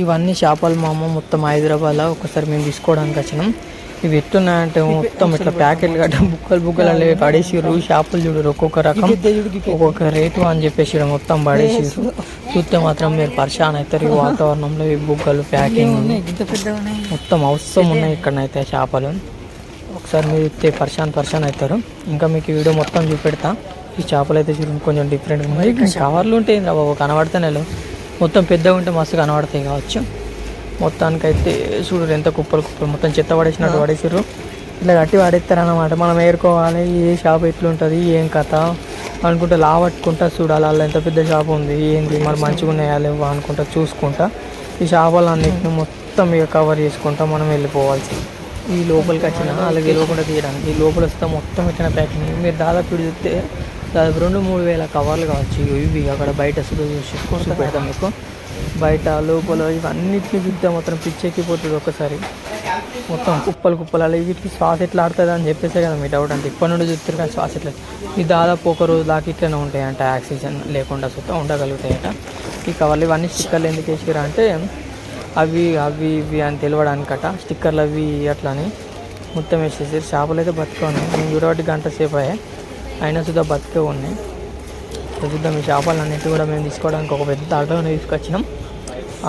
ఇవన్నీ చేపలు మామ మొత్తం హైదరాబాద్లో ఒకసారి మేము తీసుకోవడానికి వచ్చినాం. ఇవి ఎట్టున్నాయంటే మొత్తం ఇట్లా ప్యాకెట్లు గట్ట బుక్కలు బుక్కలు అనేవి పడేసిర్రు చేపలు చూడరు ఒక్కొక్క రకం. ఒక్కొక్క రేటు అని చెప్పేసి మొత్తం పడేసిర్రు. చూస్తే మాత్రం మీరు పరిశాన్ అవుతారు ఈ వాతావరణంలో ఈ బుగ్గలు ప్యాకింగ్ మొత్తం అవసరం ఉన్నాయి ఇక్కడనైతే చేపలు. ఒకసారి మీరు ఇస్తే పరిశాన్ పరిశాన్ అవుతారు. ఇంకా మీకు ఈ వీడియో మొత్తం చూపెడతా. ఈ చేపలు అయితే చూడండి కొంచెం డిఫరెంట్గా ఉన్నాయి. కవర్లు ఉంటాయి రా బాబు కనబడితేనే. మొత్తం పెద్దగా ఉంటే మస్తు కనబడతాయి కావచ్చు. మొత్తానికైతే చూడు ఎంత కుప్పలు కుప్పలు మొత్తం చెత్త పడేసినట్టు పడేసారు ఇట్లా కట్టి పడేస్తారన్నమాట. మనం ఏరుకోవాలి ఏ షాప్ ఎట్లుంటుంది ఏం కథ అనుకుంటా లావట్టుకుంటా చూడాలి అలా ఎంత పెద్ద షాప్ ఉంది ఏంది మరి మంచిగా ఉన్నాయా లేవా అనుకుంటా చూసుకుంటా. ఈ చేపలన్నింటిని మొత్తం ఇక కవర్ చేసుకుంటా మనం వెళ్ళిపోవాల్సి ఈ లోపలికి వచ్చిన అలాగే లోపల తీయడానికి ఈ లోపల వస్తే మొత్తం ఇచ్చిన ప్యాకింగ్. మీరు దాదాపు చూస్తే దాదాపు రెండు మూడు వేల కవర్లు కావచ్చు ఇవి ఇవి అక్కడ బయట అసలు పెడతాం మీకు. బయట లోపల ఇవన్నిటిని చూస్తే మొత్తం పిచ్చెక్కిపోతుంది ఒకసారి మొత్తం కుప్పలు కుప్పలు అలా వీటికి శ్వాస ఎట్లా ఆడుతుంది అని చెప్పేసే కదా మీ డౌట్ అంటే ఇప్పటి నుండి చూస్తారు కానీ శ్వాస ఎట్లా ఇది దాదాపు ఒక రోజు దాకా ఇట్లనే ఉంటాయంట ఆక్సిజన్ లేకుండా సుతం ఉండగలుగుతాయట. ఈ కవర్లు ఇవన్నీ స్టిక్కర్లు ఎందుకు వేసారు అంటే అవి అవి ఇవి అని తెలియడానికట స్టిక్కర్లు అవి అట్లని మొత్తం వేసేసారు చేపలు అయితే బతికే ఉన్నాయి నేను చూడబట్టి గంట సేపు అయ్యాయి అయినా సుధా బతికే ఉన్నాయి. చూద్దాం ఈ చేపలన్నిటి కూడా మేము తీసుకోవడానికి ఒక పెద్ద ఆటోని తీసుకొచ్చినాం.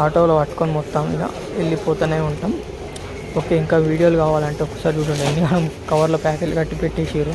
ఆటోలో పట్టుకొని మొత్తం ఇక వెళ్ళిపోతూనే ఉంటాం. ఓకే ఇంకా వీడియోలు కావాలంటే ఒకసారి చూడండి. ఎందుకంటే కవర్లో ప్యాకెట్లు కట్టి పెట్టేసారు